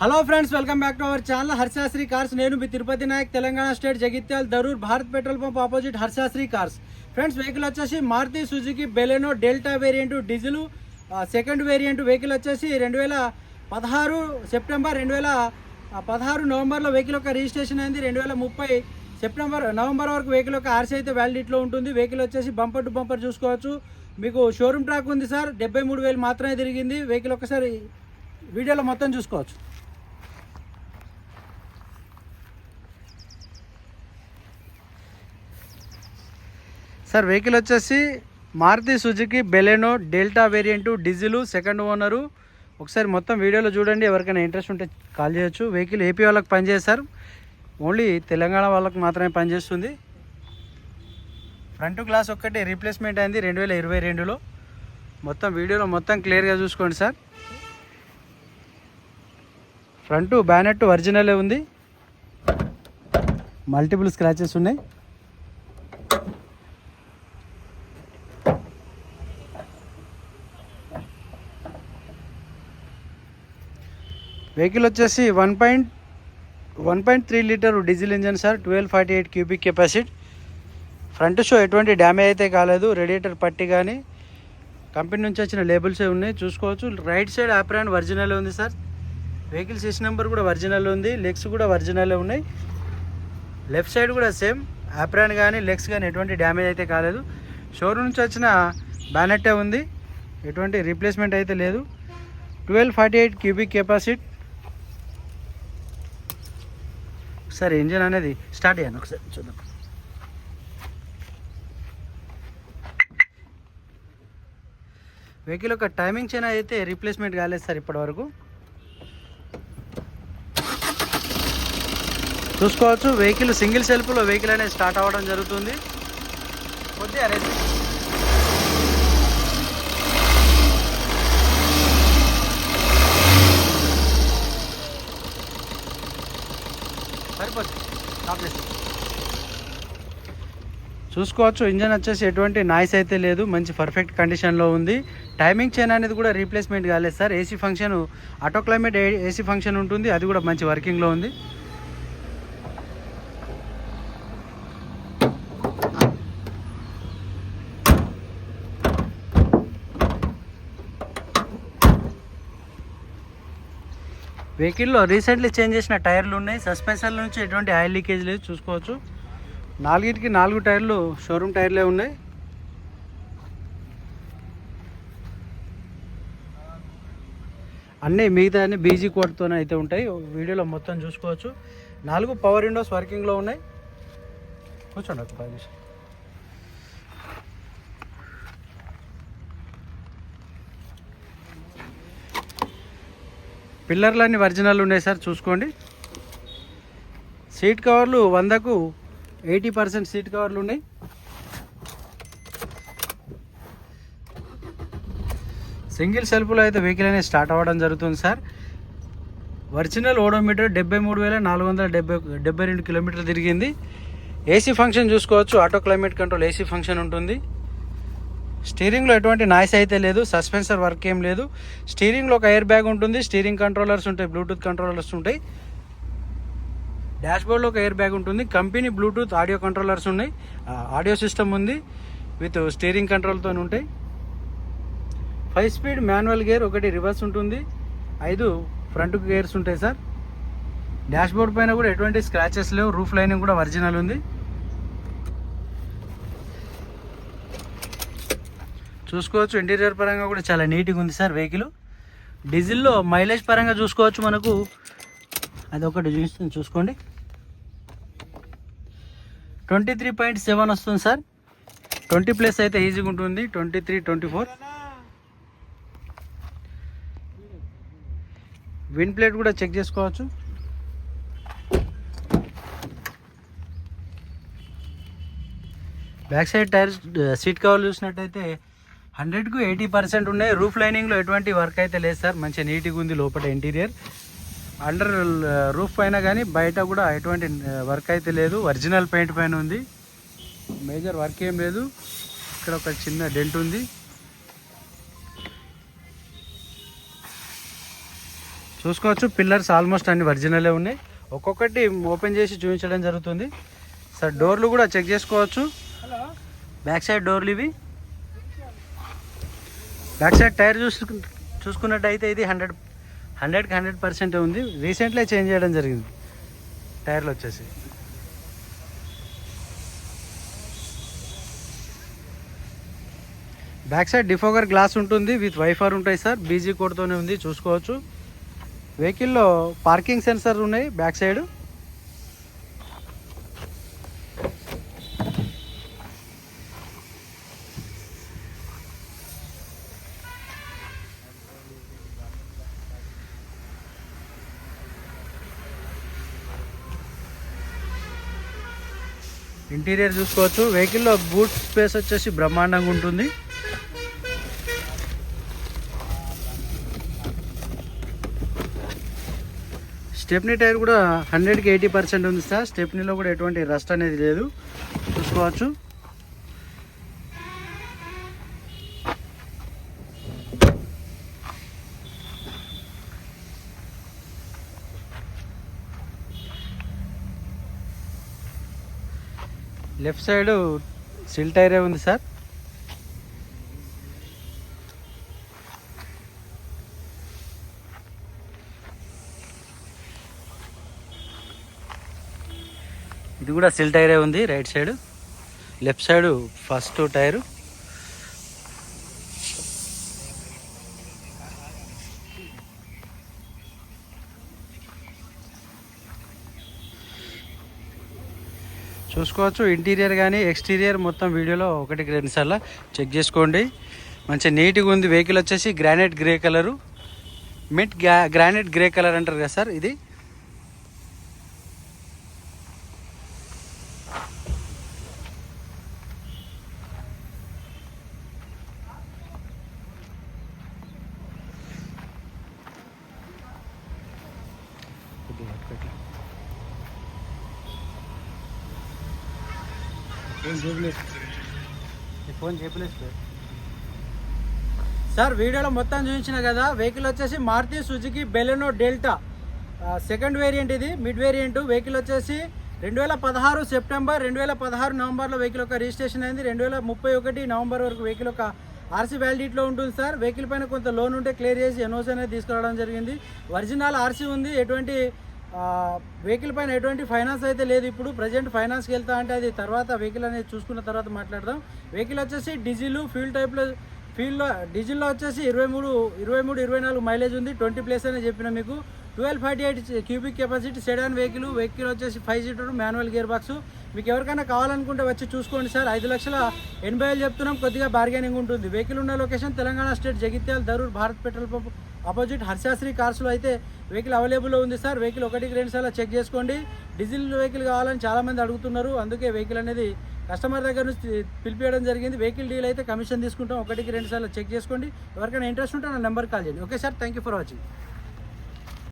Hello friends welcome back to our channel Harshasri cars నేను మీ Tirupati Nayak Telangana state Jagtial Dharur Bharat petrol pump opposite Harshasri cars friends vehicle వచ్చేసి Maruti Suzuki Baleno delta variant diesel second variant vehicle వచ్చేసి రెండు వేల పదహారు September రెండు వేల పదహారు నవంబర్లో వెహికల్ యొక్క రిజిస్ట్రేషన్ అయింది. రెండు వేల ముప్పై సెప్టెంబర్ నవంబర్ వరకు వెహికల్ యొక్క ఆర్సీ అయితే వ్యాలిడిటీలో ఉంటుంది. వెహికల్ వచ్చేసి బంపర్ టు బంపర్ చూసుకోవచ్చు. మీకు షోరూమ్ ట్రాక్ ఉంది సార్. డెబ్బై మూడు వేలు మాత్రమే తిరిగింది. వెహికల్ ఒకసారి వీడియోలో మొత్తం చూసుకోవచ్చు. సార్ వెహికల్ వచ్చేసి Maruti Suzuki Baleno delta variant diesel second owner. ఒకసారి మొత్తం వీడియోలో చూడండి ఎవరికైనా ఇంట్రెస్ట్ ఉంటే కాల్ చేయొచ్చు. వెహికల్ ఏపీ వాళ్ళకి పనిచేస్తారు ఓన్లీ తెలంగాణ వాళ్ళకి మాత్రమే పనిచేస్తుంది. ఫ్రంట్ గ్లాస్ ఒక్కటి రీప్లేస్మెంట్ అయింది రెండు వేల ఇరవై రెండులో. మొత్తం వీడియోలో మొత్తం క్లియర్గా చూసుకోండి సార్. ఫ్రంట్ బ్యానెట్ ఒరిజినలే ఉంది. మల్టిపుల్ స్క్రాచెస్ ఉన్నాయి. వెహికల్ వచ్చేసి one point one point three litre diesel engine sir twelve forty eight cubic capacity. Front show ఎటువంటి డ్యామేజ్ అయితే కాలేదు రేడియేటర్ పట్టి కానీ కంపెనీ నుంచి వచ్చిన లేబుల్స్ ఉన్నాయి చూసుకోవచ్చు. రైట్ సైడ్ ఆప్రాన్ ఒరిజినల్ ఉంది సార్. వెహికల్ సీస్ నెంబర్ కూడా ఒరిజినల్ ఉంది లెగ్స్ కూడా ఒరిజినల్ ఉన్నాయి. లెఫ్ట్ సైడ్ కూడా సేమ్ ఆప్రాన్ కానీ లెగ్స్ కానీ ఎటువంటి డ్యామేజ్ అయితే కాలేదు. షోరూమ్ నుంచి వచ్చిన బ్యానెట్టే ఉంది ఎటువంటి రీప్లేస్మెంట్ అయితే లేదు. Twelve forty eight cubic capacity. ఒకసారి ఇంజిన్ అనేది స్టార్ట్ అయ్యాను ఒకసారి చూద్దాం. వెహికల్ యొక్క టైమింగ్ చైనా అయితే రీప్లేస్మెంట్ కాలేదు సార్ ఇప్పటివరకు చూసుకోవచ్చు వెహికల్ సింగిల్ సెల్ఫ్లో వెహికల్ అనేది స్టార్ట్ అవ్వడం జరుగుతుంది. కొద్దిగా రెసిస్ట్ చూసుకోవచ్చు. ఇంజన్ వచ్చేసి ఎటువంటి నాయిస్ అయితే లేదు. మంచి పర్ఫెక్ట్ కండిషన్లో ఉంది. టైమింగ్ చైన్ అనేది కూడా రీప్లేస్మెంట్ కాలేదు sir. AC function auto climate AC function ఉంటుంది. అది కూడా మంచి వర్కింగ్లో ఉంది. వెహికల్లో రీసెంట్లీ చేంజ్ చేసిన టైర్లు ఉన్నాయి. సస్పెన్షన్ నుంచి ఎటువంటి ఆయిల్ లీకేజ్ లేదు. చూసుకోవచ్చు. నాలుగిటికి నాలుగు టైర్లు షోరూమ్ టైర్లే ఉన్నాయి. అన్నీ మిగతా అన్ని బీజీ కోడ్తోనే అయితే ఉంటాయి. వీడియోలో మొత్తం చూసుకోవచ్చు. నాలుగు పవర్ విండోస్ వర్కింగ్లో ఉన్నాయి. కూర్చోండి ఒక పది నిమిషాలు. పిల్లర్లు అన్ని ఒరిజినల్ ఉన్నాయి సార్ చూసుకోండి. సీట్ కవర్లు వందకు ఎయిటీ పర్సెంట్ సీట్ కవర్లు ఉన్నాయి. సింగిల్ సెల్ఫ్లో అయితే వెహికల్ అనేది స్టార్ట్ అవ్వడం జరుగుతుంది సార్. ఒరిజినల్ ఓడోమీటర్ డెబ్బై మూడు వేల నాలుగు వందల డెబ్బై డెబ్బై రెండు కిలోమీటర్లు తిరిగింది. ఏసీ ఫంక్షన్ చూసుకోవచ్చు. Auto climate control AC function ఉంటుంది. స్టీరింగ్లో ఎటువంటి నాయిస్ అయితే లేదు. సస్పెన్సర్ వర్క్ ఏం లేదు. స్టీరింగ్లో ఒక ఎయిర్ బ్యాగ్ ఉంటుంది. స్టీరింగ్ కంట్రోలర్స్ ఉంటాయి. బ్లూటూత్ కంట్రోలర్స్ ఉంటాయి. డాష్బోర్డ్లో ఒక ఎయిర్ బ్యాగ్ ఉంటుంది. కంపెనీ బ్లూటూత్ ఆడియో కంట్రోలర్స్ ఉన్నాయి. ఆడియో సిస్టమ్ ఉంది. విత్ స్టీరింగ్ కంట్రోల్తో ఉంటాయి. ఫైవ్ స్పీడ్ మాన్యువల్ గేర్ ఒకటి రివర్స్ ఉంటుంది. ఐదు ఫ్రంట్ గేర్స్ ఉంటాయి సార్. డాష్బోర్డ్ పైన కూడా ఎటువంటి స్క్రాచెస్ లేవు. రూఫ్ లైనింగ్ కూడా ఒరిజినల్ ఉంది. చూసుకోవచ్చు. ఇంటీరియర్ పరంగా కూడా చాలా నీట్గా ఉంది సార్ వెహికల్ డీజిల్లో మైలేజ్ పరంగా చూసుకోవచ్చు మనకు. అది ఒకటి చూస్తుంది చూసుకోండి. ట్వంటీ త్రీ పాయింట్ సెవెన్ వస్తుంది సార్. ట్వంటీ ప్లస్ అయితే ఈజీగా ఉంటుంది. Twenty three twenty four. VIN plate కూడా చెక్ చేసుకోవచ్చు. బ్యాక్ సైడ్ టైర్స్ సీట్ కవర్లు చూసినట్టయితే హండ్రెడ్కు ఎయిటీ పర్సెంట్ ఉన్నాయి. రూఫ్ లైనింగ్లో ఎటువంటి వర్క్ అయితే లేదు సార్. మంచిగా నీట్గా ఉంది లోపల ఇంటీరియర్. అండర్ రూఫ్ పైన కానీ బయట కూడా ఎటువంటి వర్క్ అయితే లేదు. ఒరిజినల్ పెయింట్ పైన ఉంది. మేజర్ వర్క్ ఏం లేదు. ఇక్కడ ఒక చిన్న డెంట్ ఉంది. చూసుకోవచ్చు పిల్లర్స్ ఆల్మోస్ట్ అన్ని ఒరిజినలే ఉన్నాయి. ఒక్కొక్కటి ఓపెన్ చేసి చూపించడం జరుగుతుంది. సార్ డోర్లు కూడా చెక్ చేసుకోవచ్చు. బ్యాక్ సైడ్ డోర్లు ఇవి. బ్యాక్ సైడ్ టైర్ చూసు చూసుకున్నట్టయితే ఇది హండ్రెడ్ హండ్రెడ్కి హండ్రెడ్ పర్సెంట్ ఉంది. రీసెంట్లీ చేంజ్ చేయడం జరిగింది. టైర్లు వచ్చేసి. బ్యాక్ సైడ్ డిఫోగర్ గ్లాస్ ఉంటుంది విత్ వైఫర్ ఉంటాయి సార్. బీజీ కోడ్తోనే ఉంది చూసుకోవచ్చు. వెహికల్లో పార్కింగ్ సెన్సర్ ఉన్నాయి బ్యాక్ సైడ్. ఇంటీరియర్ చూసుకోవచ్చు. వెహికల్లో బూట్ స్పేస్ వచ్చేసి బ్రహ్మాండంగా ఉంటుంది. స్టెప్నీ టైర్ కూడా హండ్రెడ్కి ఎయిటీ పర్సెంట్ ఉంది సార్. స్టెప్నీలో కూడా ఎటువంటి రస్ట్ అనేది లేదు. చూసుకోవచ్చు. లెఫ్ట్ సైడ్ సిల్ టైరే ఉంది సార్. ఇది కూడా సిల్ టైరే ఉంది right side. Left side first tyre. చూసుకోవచ్చు. ఇంటీరియర్ కానీ ఎక్స్టీరియర్ మొత్తం వీడియోలో ఒకటికి రెండు సార్లు చెక్ చేసుకోండి. మంచి నీట్గా ఉంది. వెహికల్ వచ్చేసి గ్రానైట్ గ్రే కలరు మిట్ గ్రా గ్రానైట్ గ్రే కలర్ అంటారు కదా సార్ ఇది? Phone sir. వీడియోలో మొత్తం చూపించిన కదా వెహికల్ వచ్చేసి Maruti Suzuki Baleno delta. Second variant ఇది మిడ్ వేరియంట్ వెహికల్ వచ్చేసి రెండు వేల పదహారు సెప్టెంబర్ రెండు వేల పదహారు నవంబర్లో వెహికల్ యొక్క రిజిస్ట్రేషన్ అయింది. రెండు వేల ముప్పై ఒకటి నవంబర్ వరకు వెహికల్ యొక్క ఆర్సీ వ్యాలిడిటీలో ఉంటుంది సార్. వెహికల్ పైన కొంత లోన్ ఉంటే క్లియర్ చేసి ఎన్ఓసీ అనేది తీసుకురావడం జరిగింది. ఒరిజినల్ ఆర్సీ ఉంది. ఎటువంటి వెహికల్ పైన ఎటువంటి ఫైనాన్స్ అయితే లేదు. ఇప్పుడు ప్రజెంట్ ఫైనాన్స్కి వెళ్తా అంటే అది తర్వాత వెహికల్ అనేది చూసుకున్న తర్వాత మాట్లాడదాం. వెహికల్ వచ్చేసి డీజిల్ ఫ్యూల్ టైప్లో ఫ్యూల్లో డీజిల్లో వచ్చేసి ఇరవై మూడు ఇరవై మూడు ఇరవై నాలుగు మైలేజ్ ఉంది. ట్వంటీ ప్లేస్ అని చెప్పిన మీకు. Twelve forty eight cubic capacity sedan vehicle vehicle వచ్చేసి five seater manual gear box. మీకు ఎవరికైనా కావాలనుకుంటే వచ్చి చూసుకోండి సార్. ఐదు లక్షల ఎనభై వేలు చెప్తున్నాం కొద్దిగా బార్గెనింగ్ ఉంటుంది. వెహికల్ ఉన్న location Telangana state Jagtial Dharur Bharat petrol pump opposite Harshasri కార్స్లో అయితే వెహికల్ అవైలబుల్లో ఉంది సార్. వెహికల్ ఒకటికి రెండు సార్లు చెక్ చేసుకోండి. డీజిల్ వెహికల్ కావాలని చాలామంది అడుగుతున్నారు. అందుకే వెహికల్ అనేది కస్టమర్ దగ్గర నుంచి పిలిపించడం జరిగింది. వెహికల్ డీల్ అయితే కమిషన్ తీసుకుంటాం. ఒకటికి రెండు సార్లు చెక్ చేసుకోండి. ఎవరికైనా ఇంట్రెస్ట్ ఉంటే నా నెంబర్ కాల్ చేయండి. Okay sir thank you for watching